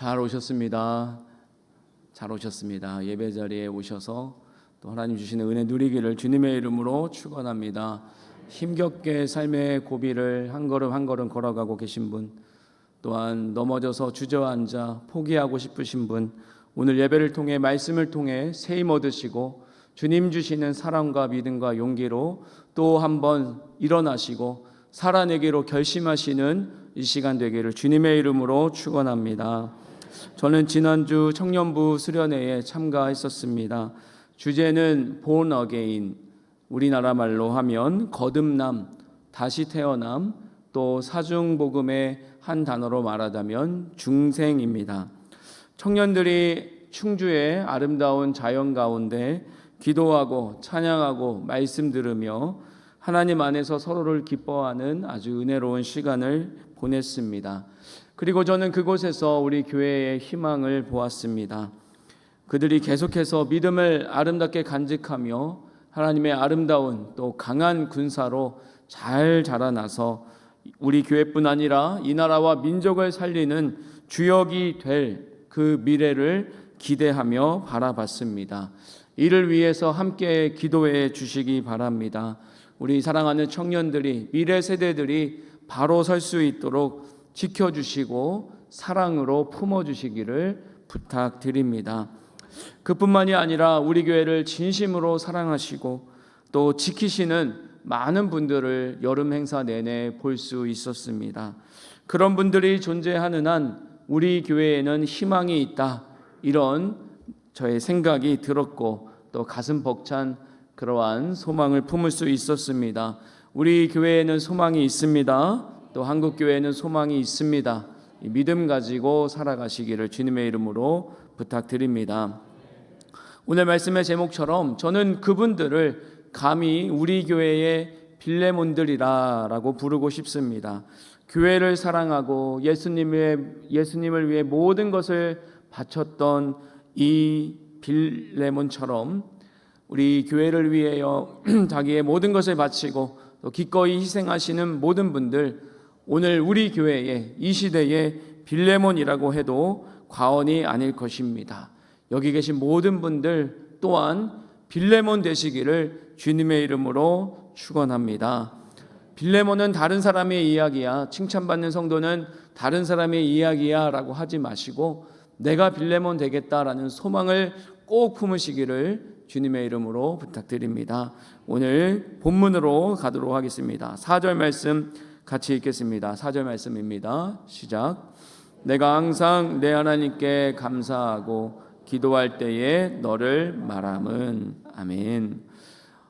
잘 오셨습니다. 잘 오셨습니다. 예배 자리에 오셔서 또 하나님 주시는 은혜 누리기를 주님의 이름으로 축원합니다. 힘겹게 삶의 고비를 한 걸음 한 걸음 걸어가고 계신 분, 또한 넘어져서 주저앉아 포기하고 싶으신 분, 오늘 예배를 통해 말씀을 통해 새힘 얻으시고 주님 주시는 사랑과 믿음과 용기로 또 한번 일어나시고 살아내기로 결심하시는 이 시간 되기를 주님의 이름으로 축원합니다. 저는 지난주 청년부 수련회에 참가했었습니다. 주제는 본 어게인 우리나라 말로 하면 거듭남, 다시 태어남, 또 사중 복음의 한 단어로 말하자면 중생입니다. 청년들이 충주의 아름다운 자연 가운데 기도하고 찬양하고 말씀 들으며 하나님 안에서 서로를 기뻐하는 아주 은혜로운 시간을 보냈습니다. 그리고 저는 그곳에서 우리 교회의 희망을 보았습니다. 그들이 계속해서 믿음을 아름답게 간직하며 하나님의 아름다운 또 강한 군사로 잘 자라나서 우리 교회뿐 아니라 이 나라와 민족을 살리는 주역이 될 그 미래를 기대하며 바라봤습니다. 이를 위해서 함께 기도해 주시기 바랍니다. 우리 사랑하는 청년들이 미래 세대들이 바로 설 수 있도록 지켜주시고 사랑으로 품어주시기를 부탁드립니다. 그뿐만이 아니라 우리 교회를 진심으로 사랑하시고 또 지키시는 많은 분들을 여름 행사 내내 볼 수 있었습니다. 그런 분들이 존재하는 한 우리 교회에는 희망이 있다. 이런 저의 생각이 들었고 또 가슴 벅찬 그러한 소망을 품을 수 있었습니다. 우리 교회에는 소망이 있습니다. 또 한국 교회에는 소망이 있습니다. 믿음 가지고 살아가시기를 주님의 이름으로 부탁드립니다. 오늘 말씀의 제목처럼 저는 그분들을 감히 우리 교회의 빌레몬들이라라고 부르고 싶습니다. 교회를 사랑하고 예수님의 예수님을 위해 모든 것을 바쳤던 이 빌레몬처럼 우리 교회를 위하여 자기의 모든 것을 바치고 또 기꺼이 희생하시는 모든 분들 오늘 우리 교회에 이 시대에 빌레몬이라고 해도 과언이 아닐 것입니다. 여기 계신 모든 분들 또한 빌레몬 되시기를 주님의 이름으로 축원합니다. 빌레몬은 다른 사람의 이야기야. 칭찬받는 성도는 다른 사람의 이야기야라고 하지 마시고 내가 빌레몬 되겠다라는 소망을 꼭 품으시기를 주님의 이름으로 부탁드립니다. 오늘 본문으로 가도록 하겠습니다. 4절 말씀 같이 읽겠습니다. 4절 말씀입니다. 시작. 내가 항상 내 하나님께 감사하고 기도할 때에 너를 말함은 아멘.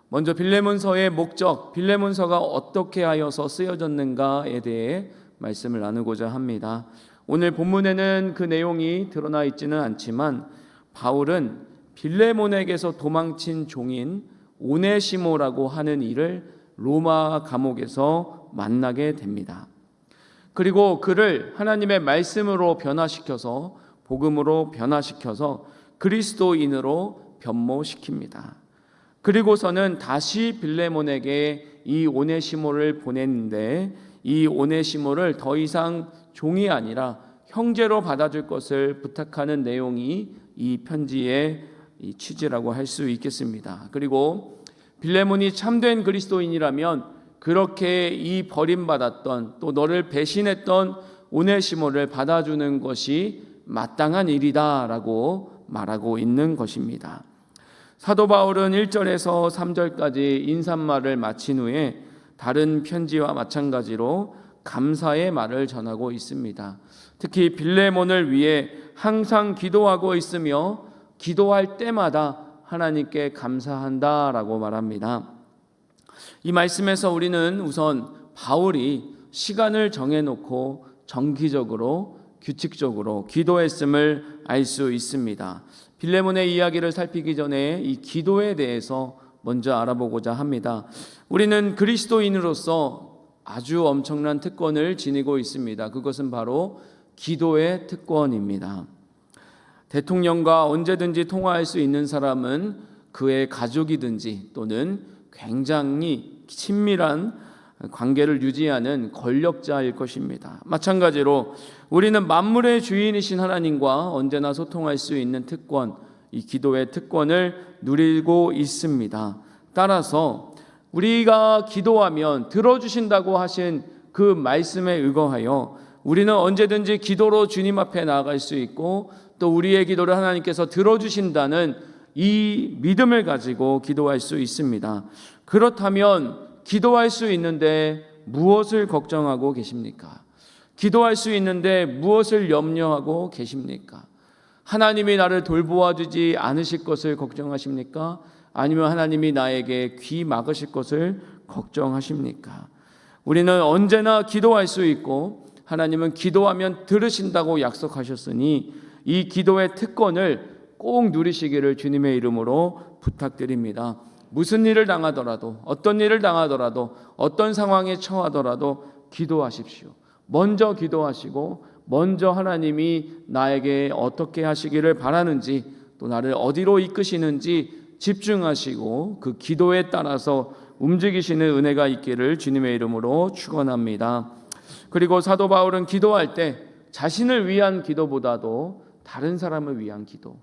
먼저 빌레몬서의 목적, 빌레몬서가 어떻게 하여서 쓰여졌는가에 대해 말씀을 나누고자 합니다. 오늘 본문에는 그 내용이 드러나 있지는 않지만 바울은 빌레몬에게서 도망친 종인 오네시모라고 하는 이를 로마 감옥에서 만나게 됩니다. 그리고 그를 하나님의 말씀으로 변화시켜서 복음으로 변화시켜서 그리스도인으로 변모시킵니다. 그리고서는 다시 빌레몬에게 이 오네시모를 보냈는데 이 오네시모를 더 이상 종이 아니라 형제로 받아줄 것을 부탁하는 내용이 이 편지의 이 취지라고 할 수 있겠습니다. 그리고 빌레몬이 참된 그리스도인이라면 그렇게 이 버림받았던 또 너를 배신했던 오네시모를 받아주는 것이 마땅한 일이다라고 말하고 있는 것입니다. 사도 바울은 1절에서 3절까지 인사말을 마친 후에 다른 편지와 마찬가지로 감사의 말을 전하고 있습니다. 특히 빌레몬을 위해 항상 기도하고 있으며 기도할 때마다 하나님께 감사한다라고 말합니다. 이 말씀에서 우리는 우선 바울이 시간을 정해놓고 정기적으로 규칙적으로 기도했음을 알 수 있습니다. 빌레몬의 이야기를 살피기 전에 이 기도에 대해서 먼저 알아보고자 합니다. 우리는 그리스도인으로서 아주 엄청난 특권을 지니고 있습니다. 그것은 바로 기도의 특권입니다. 대통령과 언제든지 통화할 수 있는 사람은 그의 가족이든지 또는 굉장히 친밀한 관계를 유지하는 권력자일 것입니다. 마찬가지로 우리는 만물의 주인이신 하나님과 언제나 소통할 수 있는 특권, 이 기도의 특권을 누리고 있습니다. 따라서 우리가 기도하면 들어주신다고 하신 그 말씀에 의거하여 우리는 언제든지 기도로 주님 앞에 나아갈 수 있고 또 우리의 기도를 하나님께서 들어주신다는 이 믿음을 가지고 기도할 수 있습니다. 그렇다면 기도할 수 있는데 무엇을 걱정하고 계십니까? 기도할 수 있는데 무엇을 염려하고 계십니까? 하나님이 나를 돌보아 주지 않으실 것을 걱정하십니까? 아니면 하나님이 나에게 귀 막으실 것을 걱정하십니까? 우리는 언제나 기도할 수 있고 하나님은 기도하면 들으신다고 약속하셨으니 이 기도의 특권을 꼭 누리시기를 주님의 이름으로 부탁드립니다. 무슨 일을 당하더라도 어떤 일을 당하더라도 어떤 상황에 처하더라도 기도하십시오. 먼저 기도하시고 먼저 하나님이 나에게 어떻게 하시기를 바라는지 또 나를 어디로 이끄시는지 집중하시고 그 기도에 따라서 움직이시는 은혜가 있기를 주님의 이름으로 축원합니다. 그리고 사도 바울은 기도할 때 자신을 위한 기도보다도 다른 사람을 위한 기도,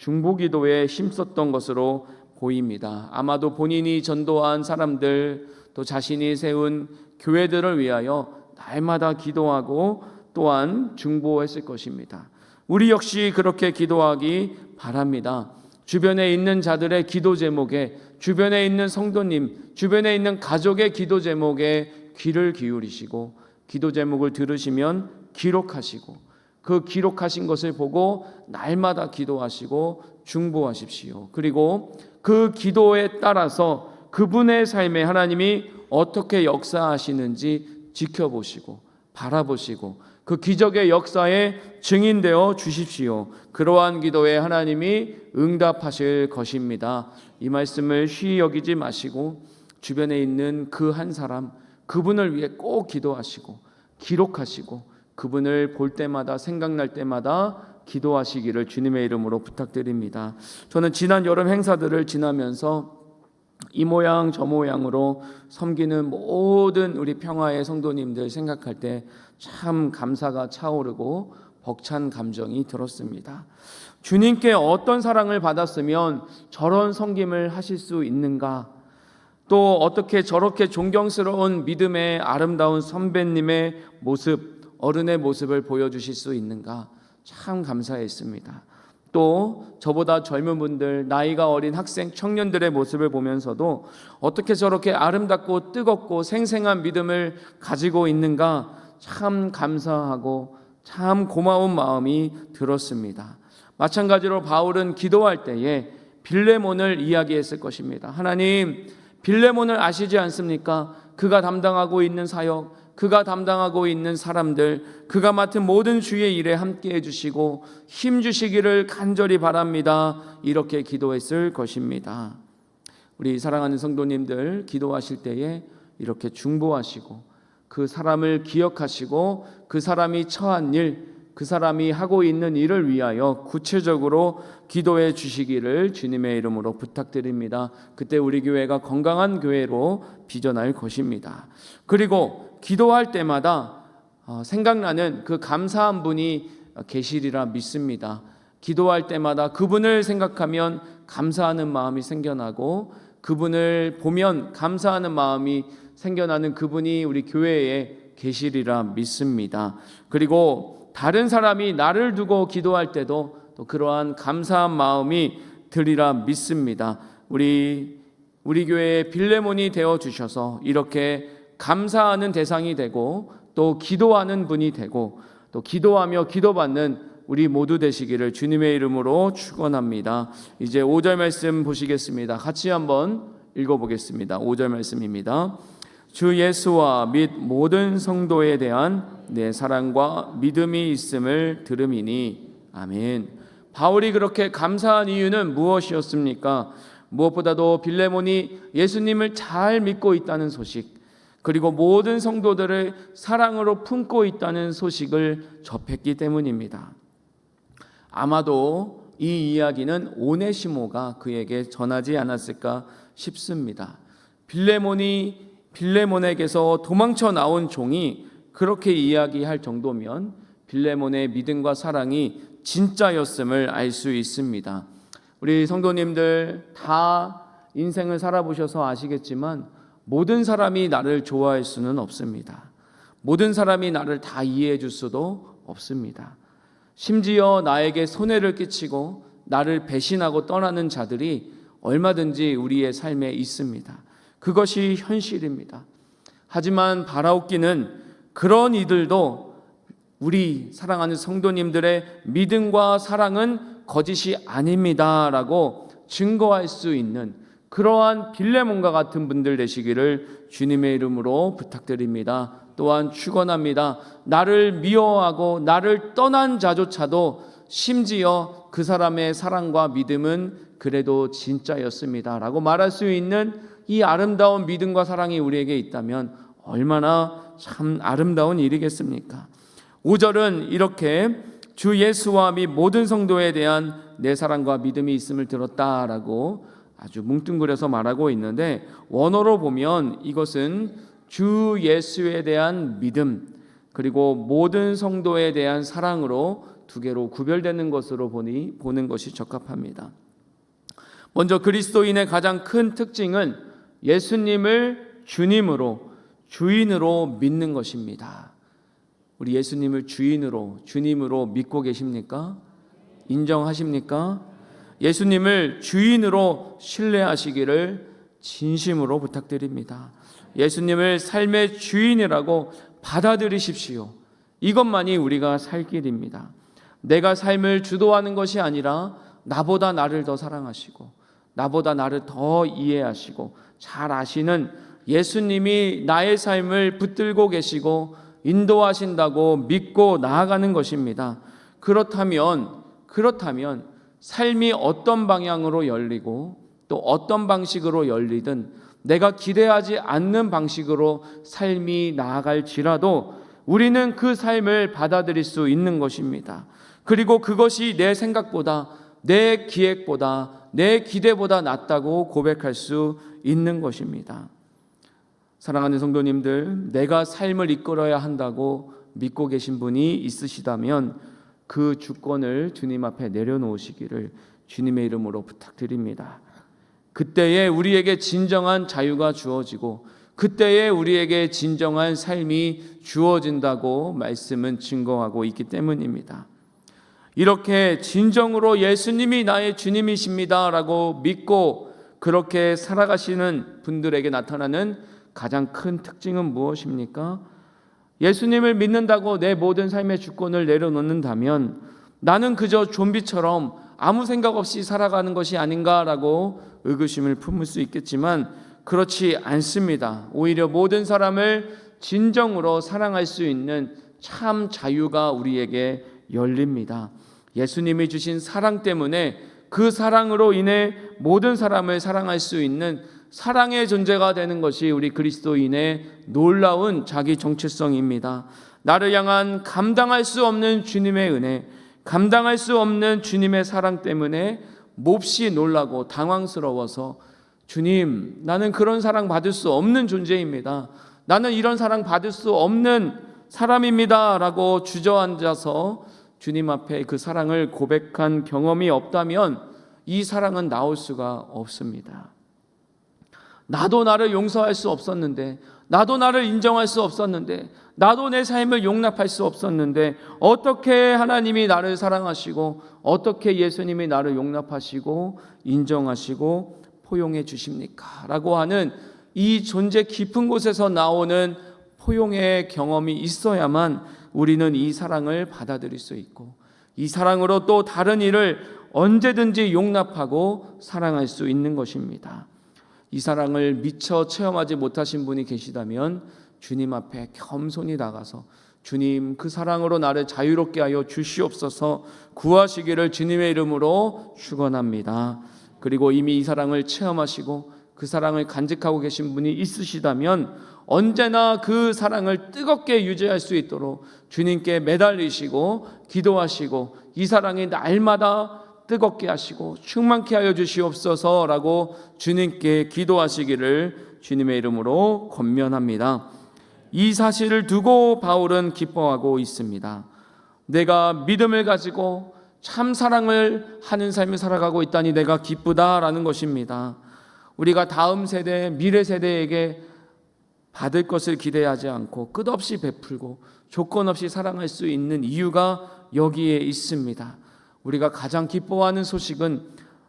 중보 기도에 힘썼던 것으로 보입니다. 아마도 본인이 전도한 사람들 또 자신이 세운 교회들을 위하여 날마다 기도하고 또한 중보했을 것입니다. 우리 역시 그렇게 기도하기 바랍니다. 주변에 있는 자들의 기도 제목에 주변에 있는 성도님, 주변에 있는 가족의 기도 제목에 귀를 기울이시고 기도 제목을 들으시면 기록하시고 그 기록하신 것을 보고 날마다 기도하시고 중보하십시오. 그리고 그 기도에 따라서 그분의 삶에 하나님이 어떻게 역사하시는지 지켜보시고 바라보시고 그 기적의 역사에 증인되어 주십시오. 그러한 기도에 하나님이 응답하실 것입니다. 이 말씀을 쉬 여기지 마시고 주변에 있는 그 한 사람 그분을 위해 꼭 기도하시고 기록하시고 그분을 볼 때마다 생각날 때마다 기도하시기를 주님의 이름으로 부탁드립니다. 저는 지난 여름 행사들을 지나면서 이 모양 저 모양으로 섬기는 모든 우리 평화의 성도님들 생각할 때 참 감사가 차오르고 벅찬 감정이 들었습니다. 주님께 어떤 사랑을 받았으면 저런 섬김을 하실 수 있는가? 또 어떻게 저렇게 존경스러운 믿음의 아름다운 선배님의 모습, 어른의 모습을 보여주실 수 있는가? 참 감사했습니다. 또 저보다 젊은 분들, 나이가 어린 학생, 청년들의 모습을 보면서도 어떻게 저렇게 아름답고 뜨겁고 생생한 믿음을 가지고 있는가 참 감사하고 참 고마운 마음이 들었습니다. 마찬가지로 바울은 기도할 때에 빌레몬을 이야기했을 것입니다. 하나님, 빌레몬을 아시지 않습니까? 그가 담당하고 있는 사역, 그가 담당하고 있는 사람들, 그가 맡은 모든 주의 일에 함께 해주시고 힘 주시기를 간절히 바랍니다. 이렇게 기도했을 것입니다. 우리 사랑하는 성도님들 기도하실 때에 이렇게 중보하시고 그 사람을 기억하시고 그 사람이 처한 일, 그 사람이 하고 있는 일을 위하여 구체적으로 기도해 주시기를 주님의 이름으로 부탁드립니다. 그때 우리 교회가 건강한 교회로 비전할 것입니다. 그리고 기도할 때마다 어, 생각나는 그 감사한 분이 계시리라 믿습니다. 기도할 때마다 그분을 생각하면 감사하는 마음이 생겨나고 그분을 보면 감사하는 마음이 생겨나는 그분이 우리 교회에 계시리라 믿습니다. 그리고 다른 사람이 나를 두고 기도할 때도 또 그러한 감사한 마음이 들리라 믿습니다. 우리 우리 교회의 빌레몬이 되어 주셔서 이렇게 감사하는 대상이 되고 또 기도하는 분이 되고 또 기도하며 기도받는 우리 모두 되시기를 주님의 이름으로 축원합니다. 이제 5절 말씀 보시겠습니다. 같이 한번 읽어 보겠습니다. 5절 말씀입니다. 주 예수와 및 모든 성도에 대한 내 사랑과 믿음이 있음을 들음이니 아멘. 바울이 그렇게 감사한 이유는 무엇이었습니까? 무엇보다도 빌레몬이 예수님을 잘 믿고 있다는 소식, 그리고 모든 성도들을 사랑으로 품고 있다는 소식을 접했기 때문입니다. 아마도 이 이야기는 오네시모가 그에게 전하지 않았을까 싶습니다. 빌레몬이 빌레몬에게서 도망쳐 나온 종이 그렇게 이야기할 정도면 빌레몬의 믿음과 사랑이 진짜였음을 알 수 있습니다. 우리 성도님들 다 인생을 살아보셔서 아시겠지만 모든 사람이 나를 좋아할 수는 없습니다. 모든 사람이 나를 다 이해해 줄 수도 없습니다. 심지어 나에게 손해를 끼치고 나를 배신하고 떠나는 자들이 얼마든지 우리의 삶에 있습니다. 그것이 현실입니다. 하지만 바라옵기는 그런 이들도 우리 사랑하는 성도님들의 믿음과 사랑은 거짓이 아닙니다라고 증거할 수 있는 그러한 빌레몬과 같은 분들 되시기를 주님의 이름으로 부탁드립니다. 또한 축원합니다. 나를 미워하고 나를 떠난 자조차도 심지어 그 사람의 사랑과 믿음은 그래도 진짜였습니다라고 말할 수 있는 이 아름다운 믿음과 사랑이 우리에게 있다면 얼마나 참 아름다운 일이겠습니까? 5절은 이렇게 주 예수와 및 모든 성도에 대한 내 사랑과 믿음이 있음을 들었다라고 아주 뭉뚱그려서 말하고 있는데 원어로 보면 이것은 주 예수에 대한 믿음 그리고 모든 성도에 대한 사랑으로 두 개로 구별되는 것으로 보니 보는 것이 적합합니다. 먼저 그리스도인의 가장 큰 특징은 예수님을 주님으로 주인으로 믿는 것입니다. 우리 예수님을 주인으로 주님으로 믿고 계십니까? 인정하십니까? 예수님을 주인으로 신뢰하시기를 진심으로 부탁드립니다. 예수님을 삶의 주인이라고 받아들이십시오. 이것만이 우리가 살 길입니다. 내가 삶을 주도하는 것이 아니라 나보다 나를 더 사랑하시고 나보다 나를 더 이해하시고 잘 아시는 예수님이 나의 삶을 붙들고 계시고 인도하신다고 믿고 나아가는 것입니다. 그렇다면 그렇다면 삶이 어떤 방향으로 열리고 또 어떤 방식으로 열리든 내가 기대하지 않는 방식으로 삶이 나아갈지라도 우리는 그 삶을 받아들일 수 있는 것입니다. 그리고 그것이 내 생각보다 내 기획보다 내 기대보다 낫다고 고백할 수 있는 것입니다. 사랑하는 성도님들, 내가 삶을 이끌어야 한다고 믿고 계신 분이 있으시다면 그 주권을 주님 앞에 내려놓으시기를 주님의 이름으로 부탁드립니다. 그때에 우리에게 진정한 자유가 주어지고 그때에 우리에게 진정한 삶이 주어진다고 말씀은 증거하고 있기 때문입니다. 이렇게 진정으로 예수님이 나의 주님이십니다라고 믿고 그렇게 살아가시는 분들에게 나타나는 가장 큰 특징은 무엇입니까? 예수님을 믿는다고 내 모든 삶의 주권을 내려놓는다면 나는 그저 좀비처럼 아무 생각 없이 살아가는 것이 아닌가라고 의구심을 품을 수 있겠지만 그렇지 않습니다. 오히려 모든 사람을 진정으로 사랑할 수 있는 참 자유가 우리에게 열립니다. 예수님이 주신 사랑 때문에 그 사랑으로 인해 모든 사람을 사랑할 수 있는 사랑의 존재가 되는 것이 우리 그리스도인의 놀라운 자기 정체성입니다. 나를 향한 감당할 수 없는 주님의 은혜, 감당할 수 없는 주님의 사랑 때문에 몹시 놀라고 당황스러워서 주님, 나는 그런 사랑 받을 수 없는 존재입니다. 나는 이런 사랑 받을 수 없는 사람입니다 라고 주저앉아서 주님 앞에 그 사랑을 고백한 경험이 없다면 이 사랑은 나올 수가 없습니다. 나도 나를 용서할 수 없었는데, 나도 나를 인정할 수 없었는데, 나도 내 삶을 용납할 수 없었는데, 어떻게 하나님이 나를 사랑하시고, 어떻게 예수님이 나를 용납하시고, 인정하시고, 포용해 주십니까? 라고 하는 이 존재 깊은 곳에서 나오는 포용의 경험이 있어야만 우리는 이 사랑을 받아들일 수 있고, 이 사랑으로 또 다른 일을 언제든지 용납하고 사랑할 수 있는 것입니다. 이 사랑을 미처 체험하지 못하신 분이 계시다면 주님 앞에 겸손히 나가서 주님 그 사랑으로 나를 자유롭게 하여 주시옵소서 구하시기를 주님의 이름으로 축원합니다. 그리고 이미 이 사랑을 체험하시고 그 사랑을 간직하고 계신 분이 있으시다면 언제나 그 사랑을 뜨겁게 유지할 수 있도록 주님께 매달리시고 기도하시고 이 사랑이 날마다 뜨겁게 하시고 충만케 하여 주시옵소서라고 주님께 기도하시기를 주님의 이름으로 권면합니다. 이 사실을 두고 바울은 기뻐하고 있습니다. 내가 믿음을 가지고 참 사랑을 하는 삶을 살아가고 있다니 내가 기쁘다라는 것입니다. 우리가 다음 세대, 미래 세대에게 받을 것을 기대하지 않고 끝없이 베풀고 조건 없이 사랑할 수 있는 이유가 여기에 있습니다. 우리가 가장 기뻐하는 소식은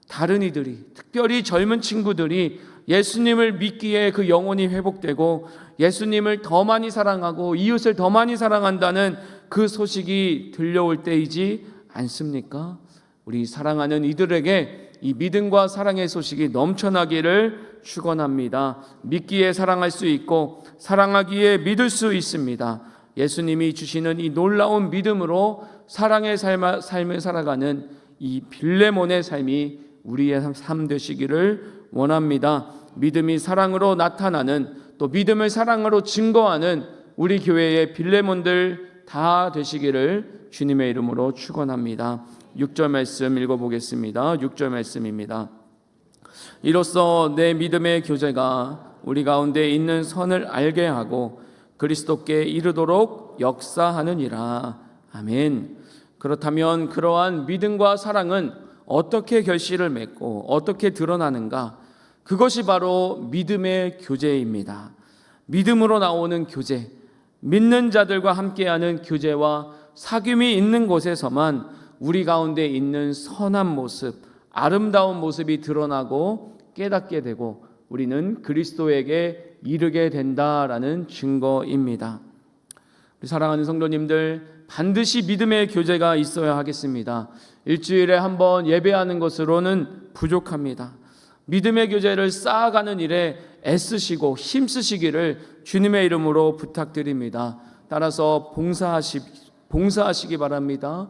다른 이들이 특별히 젊은 친구들이 예수님을 믿기에 그 영혼이 회복되고 예수님을 더 많이 사랑하고 이웃을 더 많이 사랑한다는 그 소식이 들려올 때이지 않습니까? 우리 사랑하는 이들에게 이 믿음과 사랑의 소식이 넘쳐나기를 축원합니다. 믿기에 사랑할 수 있고 사랑하기에 믿을 수 있습니다. 예수님이 주시는 이 놀라운 믿음으로 사랑의 삶, 삶을 살아가는 이 빌레몬의 삶이 우리의 삶 되시기를 원합니다. 믿음이 사랑으로 나타나는 또 믿음을 사랑으로 증거하는 우리 교회의 빌레몬들 다 되시기를 주님의 이름으로 축원합니다. 6절 말씀 읽어보겠습니다. 6절 말씀입니다. 이로써 내 믿음의 교제가 우리 가운데 있는 선을 알게 하고 그리스도께 이르도록 역사하느니라. 아멘. 그렇다면 그러한 믿음과 사랑은 어떻게 결실을 맺고 어떻게 드러나는가? 그것이 바로 믿음의 교제입니다. 믿음으로 나오는 교제, 믿는 자들과 함께하는 교제와 사귐이 있는 곳에서만 우리 가운데 있는 선한 모습, 아름다운 모습이 드러나고 깨닫게 되고 우리는 그리스도에게 이르게 된다라는 증거입니다. 우리 사랑하는 성도님들 반드시 믿음의 교제가 있어야 하겠습니다. 일주일에 한 번 예배하는 것으로는 부족합니다. 믿음의 교제를 쌓아가는 일에 애쓰시고 힘쓰시기를 주님의 이름으로 부탁드립니다. 따라서 봉사하시, 봉사하시기 바랍니다.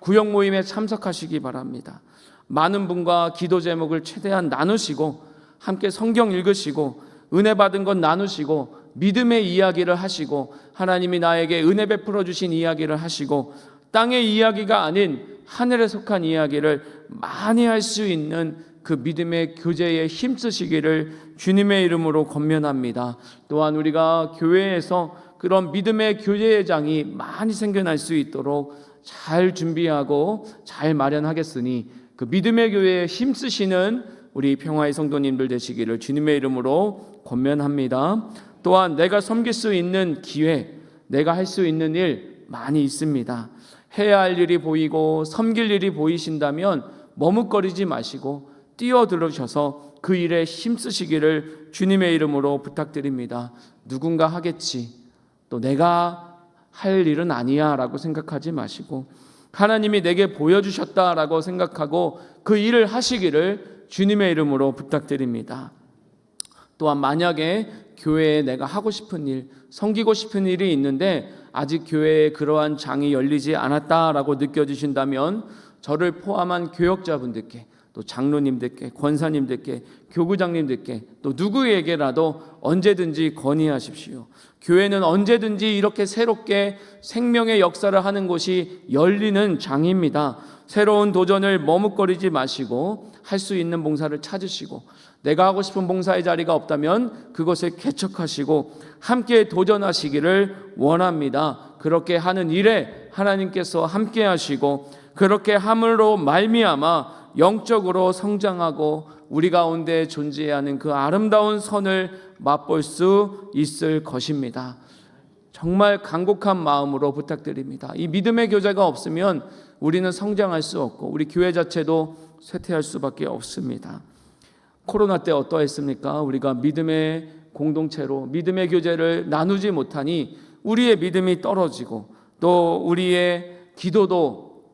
구역 모임에 참석하시기 바랍니다. 많은 분과 기도 제목을 최대한 나누시고 함께 성경 읽으시고 은혜 받은 것 나누시고 믿음의 이야기를 하시고 하나님이 나에게 은혜 베풀어 주신 이야기를 하시고 땅의 이야기가 아닌 하늘에 속한 이야기를 많이 할 수 있는 그 믿음의 교제에 힘쓰시기를 주님의 이름으로 권면합니다. 또한 우리가 교회에서 그런 믿음의 교제장이 많이 생겨날 수 있도록 잘 준비하고 잘 마련하겠으니 그 믿음의 교회에 힘쓰시는 우리 평화의 성도님들 되시기를 주님의 이름으로 권면합니다. 또한 내가 섬길 수 있는 기회, 내가 할 수 있는 일 많이 있습니다. 해야 할 일이 보이고 섬길 일이 보이신다면 머뭇거리지 마시고 뛰어들으셔서 그 일에 힘쓰시기를 주님의 이름으로 부탁드립니다. 누군가 하겠지. 또 내가 할 일은 아니야 라고 생각하지 마시고 하나님이 내게 보여주셨다라고 생각하고 그 일을 하시기를 주님의 이름으로 부탁드립니다. 또한 만약에 교회에 내가 하고 싶은 일, 섬기고 싶은 일이 있는데 아직 교회에 그러한 장이 열리지 않았다라고 느껴지신다면 저를 포함한 교역자분들께 또 장로님들께 권사님들께 교구장님들께 또 누구에게라도 언제든지 건의하십시오. 교회는 언제든지 이렇게 새롭게 생명의 역사를 하는 곳이 열리는 장입니다. 새로운 도전을 머뭇거리지 마시고 할 수 있는 봉사를 찾으시고 내가 하고 싶은 봉사의 자리가 없다면 그것을 개척하시고 함께 도전하시기를 원합니다. 그렇게 하는 일에 하나님께서 함께 하시고 그렇게 함으로 말미암아 영적으로 성장하고 우리 가운데 존재하는 그 아름다운 선을 맛볼 수 있을 것입니다. 정말 간곡한 마음으로 부탁드립니다. 이 믿음의 교제가 없으면 우리는 성장할 수 없고 우리 교회 자체도 쇠퇴할 수밖에 없습니다. 코로나 때 어떠했습니까? 우리가 믿음의 공동체로 믿음의 교제를 나누지 못하니 우리의 믿음이 떨어지고 또 우리의 기도도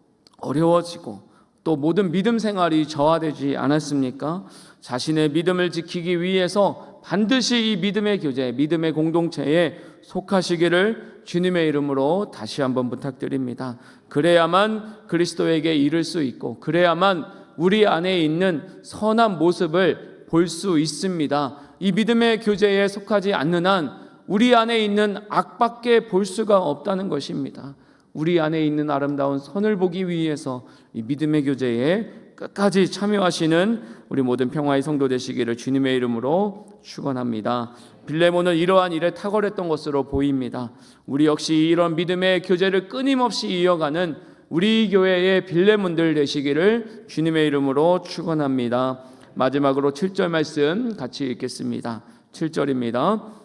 어려워지고 또 모든 믿음 생활이 저하되지 않았습니까? 자신의 믿음을 지키기 위해서 반드시 이 믿음의 교제, 믿음의 공동체에 속하시기를 주님의 이름으로 다시 한번 부탁드립니다. 그래야만 그리스도에게 이를 수 있고, 그래야만 우리 안에 있는 선한 모습을 볼 수 있습니다. 이 믿음의 교제에 속하지 않는 한 우리 안에 있는 악밖에 볼 수가 없다는 것입니다. 우리 안에 있는 아름다운 선을 보기 위해서 이 믿음의 교제에 끝까지 참여하시는 우리 모든 평화의 성도 되시기를 주님의 이름으로 축원합니다. 빌레몬은 이러한 일에 탁월했던 것으로 보입니다. 우리 역시 이런 믿음의 교제를 끊임없이 이어가는 우리 교회의 빌레몬들 되시기를 주님의 이름으로 축원합니다. 마지막으로 7절 말씀 같이 읽겠습니다. 7절입니다.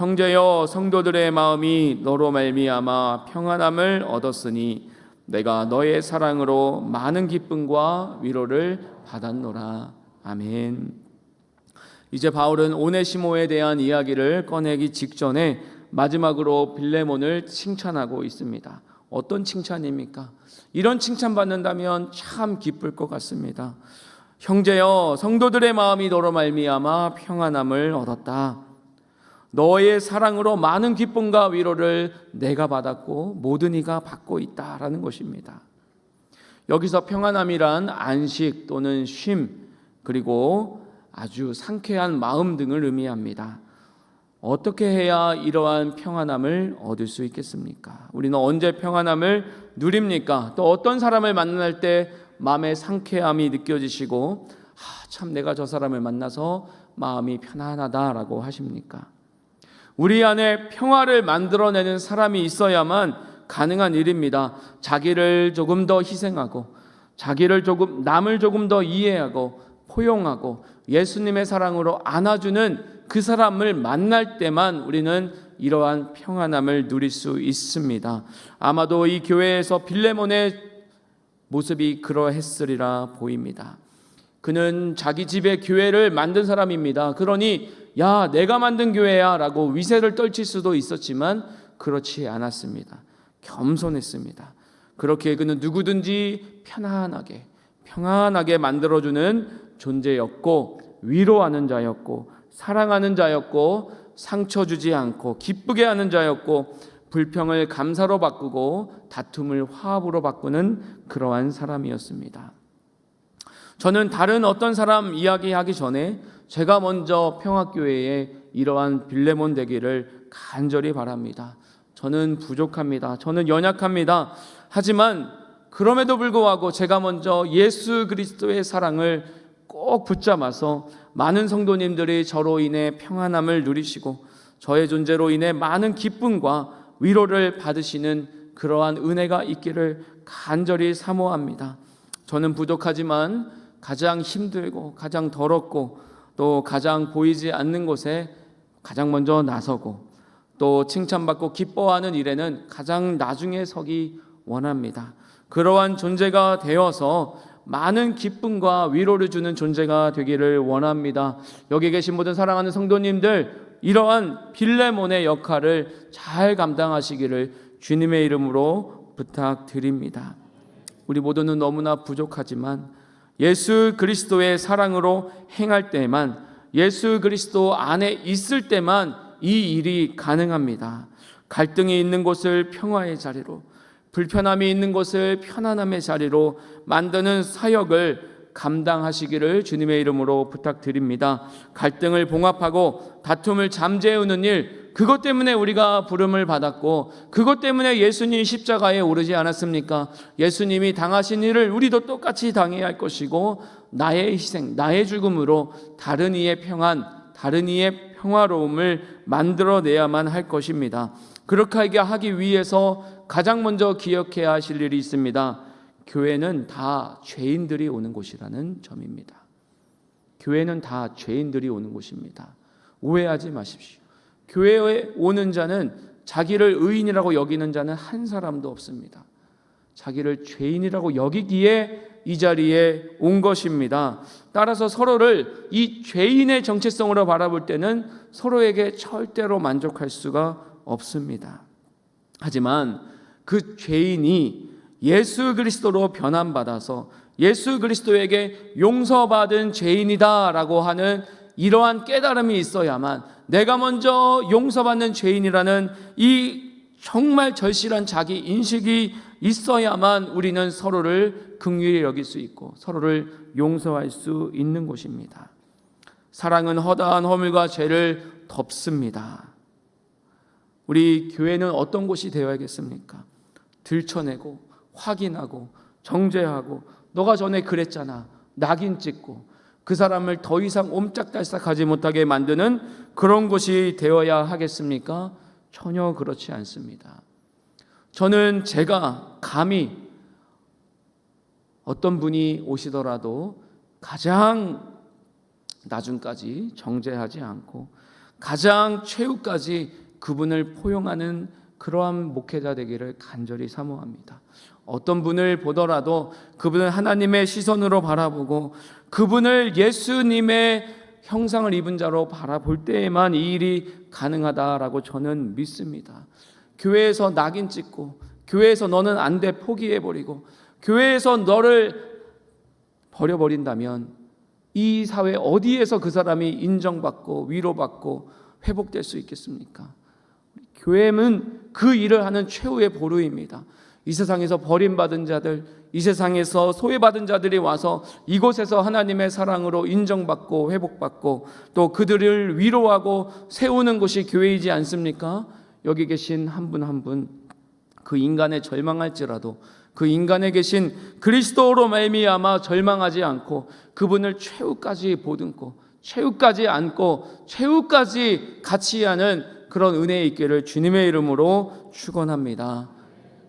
형제여 성도들의 마음이 너로 말미암아 평안함을 얻었으니 내가 너의 사랑으로 많은 기쁨과 위로를 받았노라. 아멘. 이제 바울은 오네시모에 대한 이야기를 꺼내기 직전에 마지막으로 빌레몬을 칭찬하고 있습니다. 어떤 칭찬입니까? 이런 칭찬 받는다면 참 기쁠 것 같습니다. 형제여 성도들의 마음이 너로 말미암아 평안함을 얻었다. 너의 사랑으로 많은 기쁨과 위로를 내가 받았고 모든 이가 받고 있다라는 것입니다. 여기서 평안함이란 안식 또는 쉼 그리고 아주 상쾌한 마음 등을 의미합니다. 어떻게 해야 이러한 평안함을 얻을 수 있겠습니까? 우리는 언제 평안함을 누립니까? 또 어떤 사람을 만날 때 마음의 상쾌함이 느껴지시고 아, 참 내가 저 사람을 만나서 마음이 편안하다라고 하십니까? 우리 안에 평화를 만들어내는 사람이 있어야만 가능한 일입니다. 자기를 조금 더 희생하고 자기를 조금 남을 조금 더 이해하고 포용하고 예수님의 사랑으로 안아주는 그 사람을 만날 때만 우리는 이러한 평안함을 누릴 수 있습니다. 아마도 이 교회에서 빌레몬의 모습이 그러했으리라 보입니다. 그는 자기 집의 교회를 만든 사람입니다. 그러니 야 내가 만든 교회야 라고 위세를 떨칠 수도 있었지만 그렇지 않았습니다. 겸손했습니다. 그렇게 그는 누구든지 편안하게 평안하게 만들어주는 존재였고 위로하는 자였고 사랑하는 자였고 상처 주지 않고 기쁘게 하는 자였고 불평을 감사로 바꾸고 다툼을 화합으로 바꾸는 그러한 사람이었습니다. 저는 다른 어떤 사람 이야기하기 전에 제가 먼저 평화교회에 이러한 빌레몬 되기를 간절히 바랍니다. 저는 부족합니다. 저는 연약합니다. 하지만 그럼에도 불구하고 제가 먼저 예수 그리스도의 사랑을 꼭 붙잡아서 많은 성도님들이 저로 인해 평안함을 누리시고 저의 존재로 인해 많은 기쁨과 위로를 받으시는 그러한 은혜가 있기를 간절히 사모합니다. 저는 부족하지만 가장 힘들고 가장 더럽고 또 가장 보이지 않는 곳에 가장 먼저 나서고 또 칭찬받고 기뻐하는 일에는 가장 나중에 서기 원합니다. 그러한 존재가 되어서 많은 기쁨과 위로를 주는 존재가 되기를 원합니다. 여기 계신 모든 사랑하는 성도님들 이러한 빌레몬의 역할을 잘 감당하시기를 주님의 이름으로 부탁드립니다. 우리 모두는 너무나 부족하지만 예수 그리스도의 사랑으로 행할 때만 예수 그리스도 안에 있을 때만 이 일이 가능합니다. 갈등이 있는 곳을 평화의 자리로 불편함이 있는 곳을 편안함의 자리로 만드는 사역을 감당하시기를 주님의 이름으로 부탁드립니다. 갈등을 봉합하고 다툼을 잠재우는 일, 그것 때문에 우리가 부름을 받았고, 그것 때문에 예수님이 십자가에 오르지 않았습니까? 예수님이 당하신 일을 우리도 똑같이 당해야 할 것이고, 나의 희생, 나의 죽음으로 다른 이의 평안, 다른 이의 평화로움을 만들어내야만 할 것입니다. 그렇게 하기 위해서 가장 먼저 기억해야 하실 일이 있습니다. 교회는 다 죄인들이 오는 곳이라는 점입니다. 교회는 다 죄인들이 오는 곳입니다. 오해하지 마십시오. 교회에 오는 자는 자기를 의인이라고 여기는 자는 한 사람도 없습니다. 자기를 죄인이라고 여기기에 이 자리에 온 것입니다. 따라서 서로를 이 죄인의 정체성으로 바라볼 때는 서로에게 절대로 만족할 수가 없습니다. 하지만 그 죄인이 예수 그리스도로 변함받아서 예수 그리스도에게 용서받은 죄인이다라고 하는 이러한 깨달음이 있어야만 내가 먼저 용서받는 죄인이라는 이 정말 절실한 자기 인식이 있어야만 우리는 서로를 긍휼히 여길 수 있고 서로를 용서할 수 있는 곳입니다. 사랑은 허다한 허물과 죄를 덮습니다. 우리 교회는 어떤 곳이 되어야겠습니까? 들춰내고 확인하고 정죄하고 너가 전에 그랬잖아. 낙인 찍고 그 사람을 더 이상 옴짝달싹 하지 못하게 만드는 그런 곳이 되어야 하겠습니까? 전혀 그렇지 않습니다. 저는 제가 감히 어떤 분이 오시더라도 가장 나중까지 정죄하지 않고 가장 최후까지 그분을 포용하는 그러한 목회자 되기를 간절히 사모합니다. 어떤 분을 보더라도 그분을 하나님의 시선으로 바라보고 그분을 예수님의 형상을 입은 자로 바라볼 때에만 이 일이 가능하다라고 저는 믿습니다. 교회에서 낙인 찍고 교회에서 너는 안 돼 포기해 버리고 교회에서 너를 버려 버린다면 이 사회 어디에서 그 사람이 인정받고 위로받고 회복될 수 있겠습니까? 교회는 그 일을 하는 최후의 보루입니다. 이 세상에서 버림받은 자들, 이 세상에서 소외받은 자들이 와서 이곳에서 하나님의 사랑으로 인정받고 회복받고 또 그들을 위로하고 세우는 곳이 교회이지 않습니까? 여기 계신 한 분 한 분 그 인간에 절망할지라도 그 인간에 계신 그리스도로 말미암아 절망하지 않고 그분을 최후까지 보듬고 최후까지 안고 최후까지 같이 하는 그런 은혜 있기를 주님의 이름으로 축원합니다.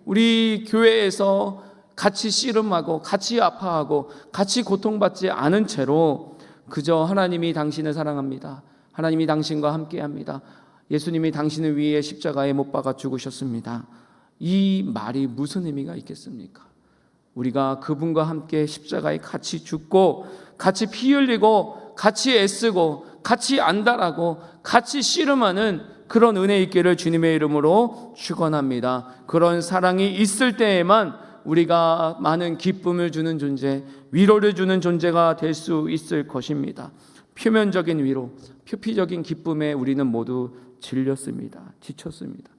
우리 교회에서 같이 씨름하고 같이 아파하고 같이 고통받지 않은 채로 그저 하나님이 당신을 사랑합니다. 하나님이 당신과 함께 합니다. 예수님이 당신을 위해 십자가에 못 박아 죽으셨습니다. 이 말이 무슨 의미가 있겠습니까? 우리가 그분과 함께 십자가에 같이 죽고 같이 피 흘리고 같이 애쓰고 같이 안달하고 같이 씨름하는 그런 은혜 있기를 주님의 이름으로 축원합니다. 그런 사랑이 있을 때에만 우리가 많은 기쁨을 주는 존재, 위로를 주는 존재가 될 수 있을 것입니다. 표면적인 위로, 표피적인 기쁨에 우리는 모두 질렸습니다. 지쳤습니다.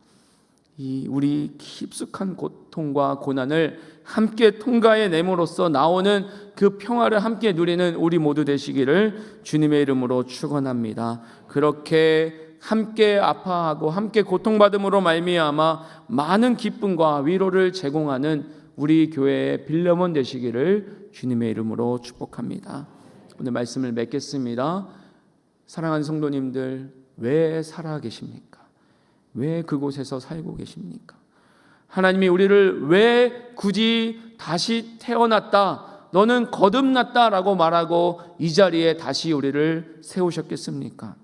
이 우리 깊숙한 고통과 고난을 함께 통과해 내므로써 나오는 그 평화를 함께 누리는 우리 모두 되시기를 주님의 이름으로 축원합니다. 그렇게 함께 아파하고 함께 고통받음으로 말미암아 많은 기쁨과 위로를 제공하는 우리 교회의 빌레몬 되시기를 주님의 이름으로 축복합니다. 오늘 말씀을 맺겠습니다. 사랑하는 성도님들 왜 살아 계십니까? 왜 그곳에서 살고 계십니까? 하나님이 우리를 왜 굳이 다시 태어났다, 너는 거듭났다 라고 말하고 이 자리에 다시 우리를 세우셨겠습니까?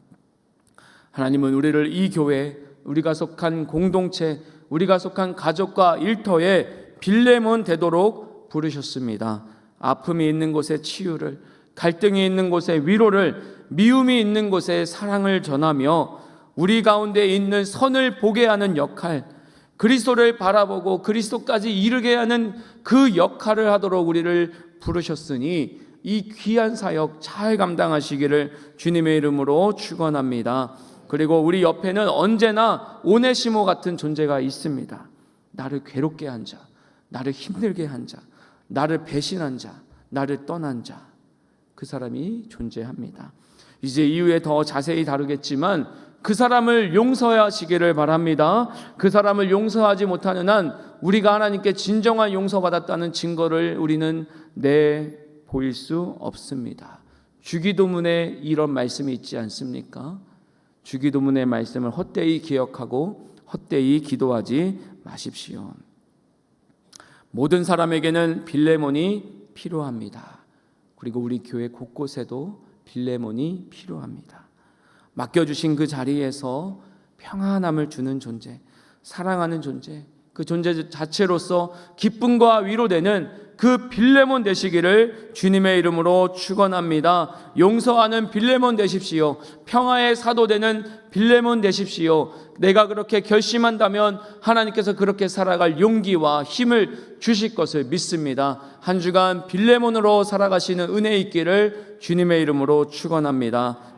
하나님은 우리를 이 교회, 우리가 속한 공동체, 우리가 속한 가족과 일터에 빌레몬 되도록 부르셨습니다. 아픔이 있는 곳에 치유를, 갈등이 있는 곳에 위로를, 미움이 있는 곳에 사랑을 전하며 우리 가운데 있는 선을 보게 하는 역할, 그리스도를 바라보고 그리스도까지 이르게 하는 그 역할을 하도록 우리를 부르셨으니 이 귀한 사역 잘 감당하시기를 주님의 이름으로 축원합니다. 그리고 우리 옆에는 언제나 오네시모 같은 존재가 있습니다. 나를 괴롭게 한 자, 나를 힘들게 한 자, 나를 배신한 자, 나를 떠난 자, 그 사람이 존재합니다. 이제 이후에 더 자세히 다루겠지만 그 사람을 용서하시기를 바랍니다. 그 사람을 용서하지 못하는 한 우리가 하나님께 진정한 용서받았다는 증거를 우리는 내 보일 수 없습니다. 주기도문에 이런 말씀이 있지 않습니까? 주기도문의 말씀을 헛되이 기억하고 헛되이 기도하지 마십시오. 모든 사람에게는 빌레몬이 필요합니다. 그리고 우리 교회 곳곳에도 빌레몬이 필요합니다. 맡겨주신 그 자리에서 평안함을 주는 존재, 사랑하는 존재, 그 존재 자체로서 기쁨과 위로되는 그 빌레몬 되시기를 주님의 이름으로 축원합니다. 용서하는 빌레몬 되십시오. 평화의 사도 되는 빌레몬 되십시오. 내가 그렇게 결심한다면 하나님께서 그렇게 살아갈 용기와 힘을 주실 것을 믿습니다. 한 주간 빌레몬으로 살아가시는 은혜 있기를 주님의 이름으로 축원합니다.